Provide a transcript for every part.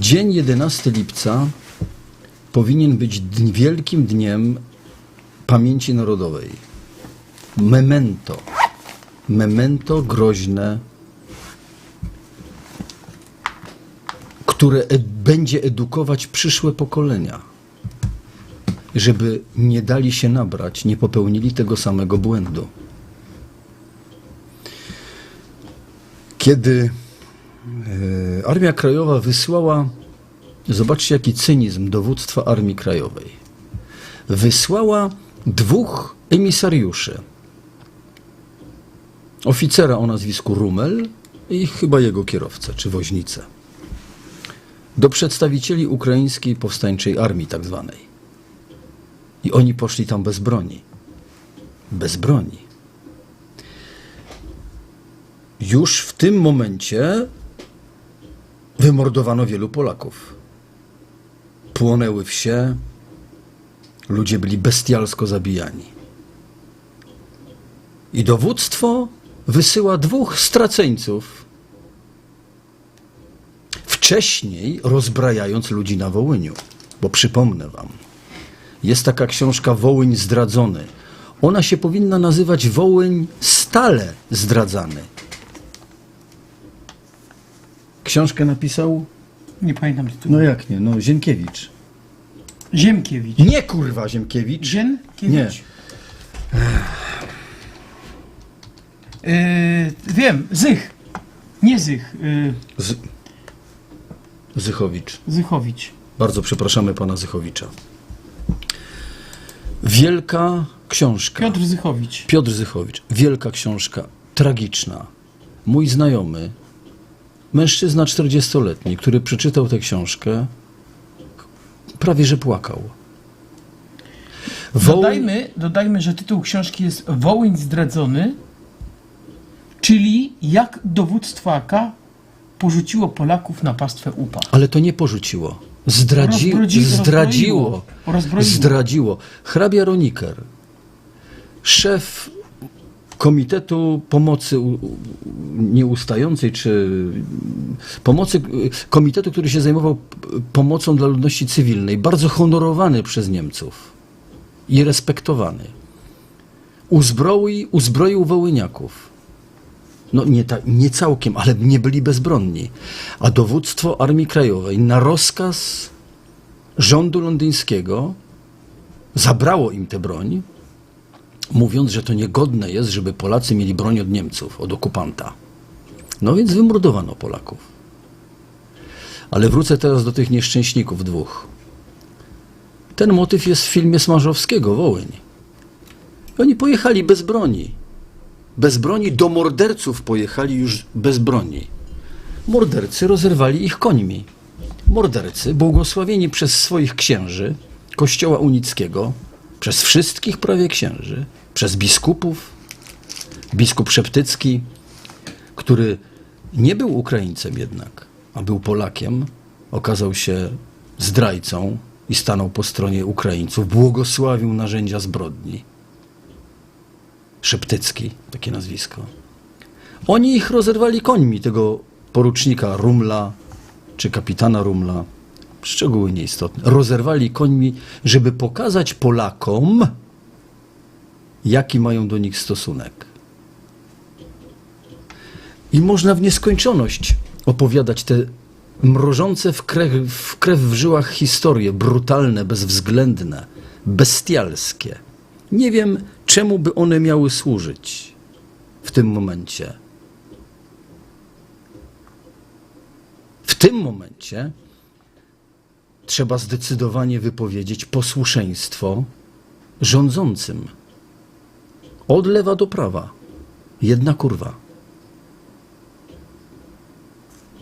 Dzień 11 lipca powinien być wielkim dniem pamięci narodowej. Memento. Memento groźne, które e- będzie edukować przyszłe pokolenia, żeby nie dali się nabrać, nie popełnili tego samego błędu. Kiedy Armia Krajowa wysłała, zobaczcie jaki cynizm dowództwa Armii Krajowej, wysłała dwóch emisariuszy. Oficera o nazwisku Rumel i chyba jego kierowcę czy woźnicę. Do przedstawicieli ukraińskiej powstańczej armii tak zwanej. I oni poszli tam bez broni. Bez broni. Już w tym momencie wymordowano wielu Polaków. Płonęły wsie, ludzie byli bestialsko zabijani. I dowództwo wysyła dwóch straceńców, wcześniej rozbrajając ludzi na Wołyniu. Bo przypomnę wam, jest taka książka Wołyń zdradzony. Ona się powinna nazywać Wołyń stale zdradzany. Książkę napisał? Nie pamiętam tytułu. No jak nie, no Zienkiewicz. Ziemkiewicz. Nie kurwa Ziemkiewicz. Ziemkiewicz. Yy, wiem, Zych. Nie Zych, yy, Z... Zychowicz. Zychowicz. Bardzo przepraszamy pana Zychowicza. Wielka książka. Piotr Zychowicz. Piotr Zychowicz. Wielka książka. Tragiczna. Mój znajomy, mężczyzna 40-letni, który przeczytał tę książkę, prawie że płakał. Wołyń- Dodajmy, dodajmy, że tytuł książki jest Wołyń zdradzony, czyli jak dowództwo AK porzuciło Polaków na pastwę UPA. Ale to nie porzuciło. Zdradzi... Rozbrodzi- zdradziło. rozbroiło. Rozbroiło. Zdradziło. Hrabia Roniker, szef Komitetu Pomocy Nieustającej, czy pomocy, komitetu, który się zajmował pomocą dla ludności cywilnej, bardzo honorowany przez Niemców i respektowany. Uzbroi, uzbroił Wołyniaków. No nie, ta, nie całkiem, ale nie byli bezbronni. A dowództwo Armii Krajowej na rozkaz rządu londyńskiego zabrało im tę broń, mówiąc, że to niegodne jest, żeby Polacy mieli broń od Niemców, od okupanta. No więc wymordowano Polaków. Ale wrócę teraz do tych nieszczęśników dwóch. Ten motyw jest w filmie Smarzowskiego, Wołyń. Oni pojechali bez broni. Bez broni do morderców pojechali już bez broni. Mordercy rozerwali ich końmi. Mordercy, błogosławieni przez swoich księży, kościoła unickiego, przez wszystkich prawie księży, przez biskupów, biskup Szeptycki, który nie był Ukraińcem jednak, a był Polakiem, okazał się zdrajcą i stanął po stronie Ukraińców, błogosławił narzędzia zbrodni. Szeptycki, takie nazwisko. Oni ich rozerwali końmi, tego porucznika Rumla, czy kapitana Rumla, szczegóły nieistotne. Rozerwali końmi, żeby pokazać Polakom, jaki mają do nich stosunek. I można w nieskończoność opowiadać te mrożące w krew, w krew w żyłach historie, brutalne, bezwzględne, bestialskie. Nie wiem, czemu by one miały służyć w tym momencie. W tym momencie trzeba zdecydowanie wypowiedzieć posłuszeństwo rządzącym. Od lewa do prawa. Jedna kurwa.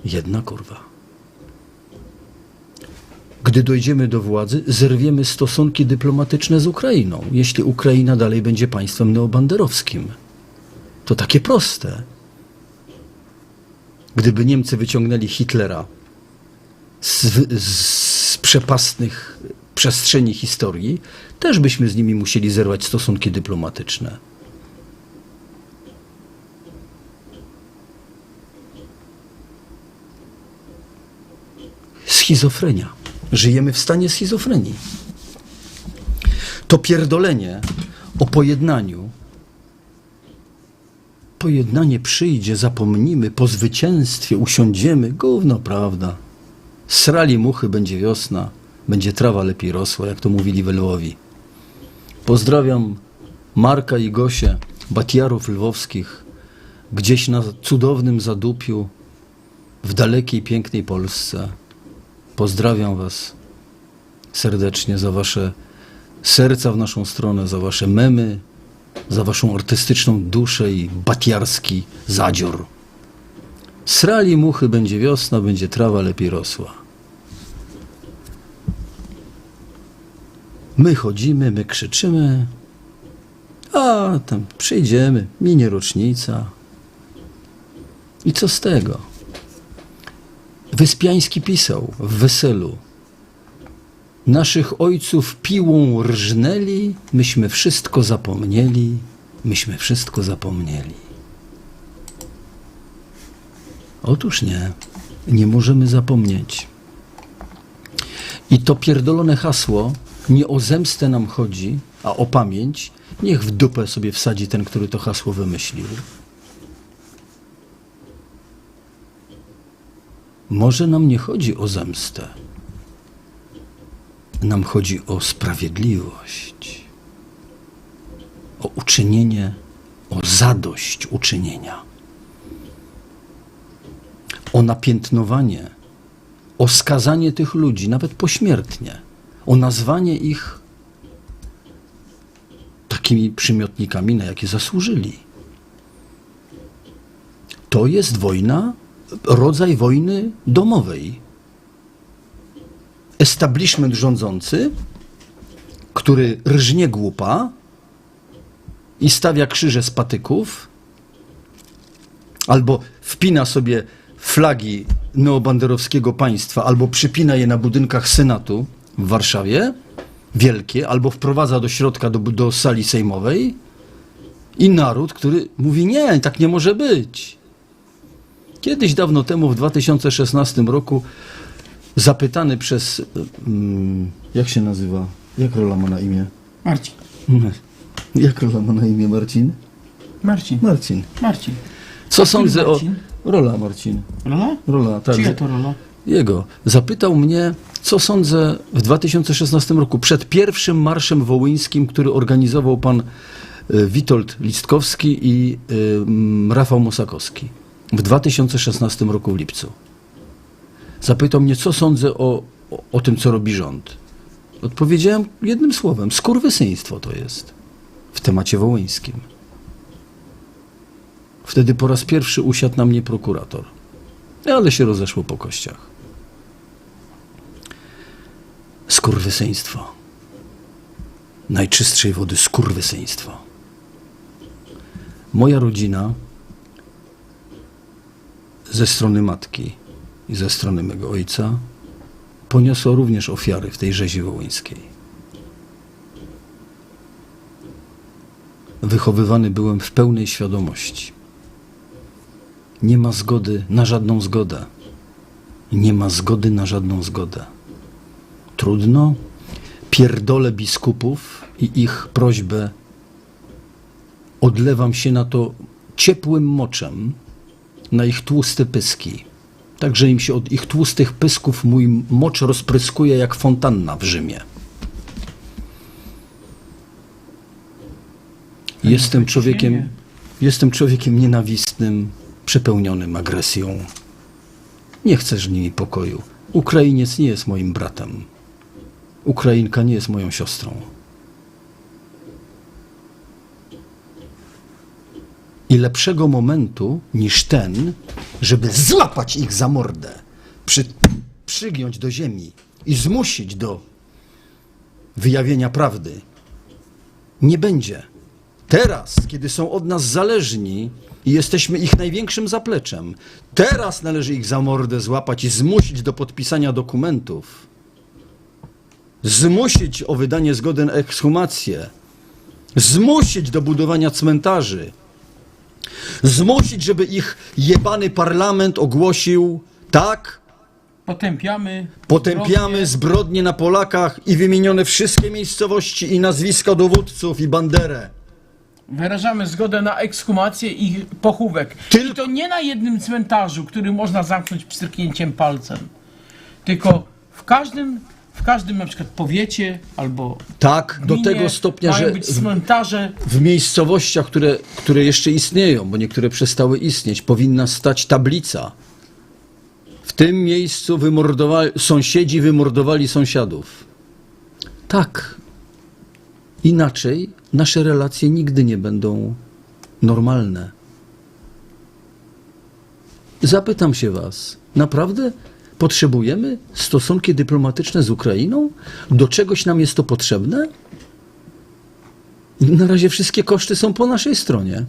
Jedna kurwa. Gdy dojdziemy do władzy, zerwiemy stosunki dyplomatyczne z Ukrainą, jeśli Ukraina dalej będzie państwem neobanderowskim. To takie proste. Gdyby Niemcy wyciągnęli Hitlera z, z przepastnych przestrzeni historii, też byśmy z nimi musieli zerwać stosunki dyplomatyczne. Schizofrenia. Żyjemy w stanie schizofrenii. To pierdolenie o pojednaniu. Pojednanie przyjdzie, zapomnimy, po zwycięstwie usiądziemy. Gówno, prawda? Srali muchy, będzie wiosna, będzie trawa lepiej rosła, jak to mówili w Lwowi. Pozdrawiam Marka i Gosię, Batiarów lwowskich, gdzieś na cudownym zadupiu, w dalekiej, pięknej Polsce. Pozdrawiam Was serdecznie za Wasze serca w naszą stronę, za Wasze memy, za Waszą artystyczną duszę i batiarski zadzior. Srali muchy, będzie wiosna, będzie trawa lepiej rosła. My chodzimy, my krzyczymy, a tam przyjdziemy, minie rocznica. I co z tego? Wyspiański pisał w weselu. Naszych ojców piłą rżnęli, myśmy wszystko zapomnieli, myśmy wszystko zapomnieli. Otóż nie, nie możemy zapomnieć. I to pierdolone hasło nie o zemstę nam chodzi, a o pamięć. Niech w dupę sobie wsadzi ten, który to hasło wymyślił. Może nam nie chodzi o zemstę. Nam chodzi o sprawiedliwość, o uczynienie, o zadość uczynienia, o napiętnowanie, o skazanie tych ludzi, nawet pośmiertnie, o nazwanie ich takimi przymiotnikami, na jakie zasłużyli. To jest wojna, rodzaj wojny domowej. Establishment rządzący, który rżnie głupa i stawia krzyże z patyków, albo wpina sobie flagi neobanderowskiego państwa, albo przypina je na budynkach Senatu w Warszawie, wielkie, albo wprowadza do środka, do, do sali sejmowej i naród, który mówi nie, tak nie może być. Kiedyś dawno temu, w 2016 roku, zapytany przez. mm, Jak się nazywa? Jak rola ma na imię? Marcin. Jak rola ma na imię Marcin? Marcin. Marcin. Marcin. Co sądzę o. Marcin? Rola Marcin. Rola? Rola, tak. Czyja to rola? Jego. Zapytał mnie, co sądzę w 2016 roku, przed pierwszym marszem wołyńskim, który organizował pan y, Witold Listkowski i y, Rafał Mosakowski w 2016 roku w lipcu. Zapytał mnie, co sądzę o, o, o tym, co robi rząd. Odpowiedziałem jednym słowem: skurwysyństwo to jest w temacie wołyńskim. Wtedy po raz pierwszy usiadł na mnie prokurator, ale się rozeszło po kościach. Skurwysyństwo. Najczystszej wody skurwysyństwo. Moja rodzina ze strony matki i ze strony mego ojca poniosła również ofiary w tej rzezi wołyńskiej. Wychowywany byłem w pełnej świadomości. Nie ma zgody na żadną zgodę. Nie ma zgody na żadną zgodę. Trudno. Pierdolę biskupów i ich prośbę. Odlewam się na to ciepłym moczem, na ich tłuste pyski. Także im się od ich tłustych pysków mój mocz rozpryskuje jak fontanna w Rzymie. Jestem tak człowiekiem, jestem człowiekiem nienawistnym, przepełnionym agresją. Nie chcę z nimi pokoju. Ukrainiec nie jest moim bratem. Ukrainka nie jest moją siostrą. I lepszego momentu niż ten, żeby złapać ich za mordę, przy, przygiąć do ziemi i zmusić do wyjawienia prawdy, nie będzie. Teraz, kiedy są od nas zależni i jesteśmy ich największym zapleczem, teraz należy ich za mordę złapać i zmusić do podpisania dokumentów. Zmusić o wydanie zgody na ekshumację. Zmusić do budowania cmentarzy. Zmusić, żeby ich jebany parlament ogłosił tak, Potępiamy. Potępiamy zbrodnie. zbrodnie na Polakach i wymienione wszystkie miejscowości i nazwiska dowódców i banderę. Wyrażamy zgodę na ekshumację ich pochówek. Tyl- I to nie na jednym cmentarzu, który można zamknąć pstryknięciem palcem. Tylko w każdym, w każdym na przykład powiecie albo Tak, do gminie tego stopnia, mają że być w, cmentarze w miejscowościach, które, które jeszcze istnieją, bo niektóre przestały istnieć, powinna stać tablica. W tym miejscu wymordowali, sąsiedzi wymordowali sąsiadów. Tak. Inaczej nasze relacje nigdy nie będą normalne. Zapytam się Was, naprawdę potrzebujemy stosunki dyplomatyczne z Ukrainą? Do czegoś nam jest to potrzebne? Na razie wszystkie koszty są po naszej stronie.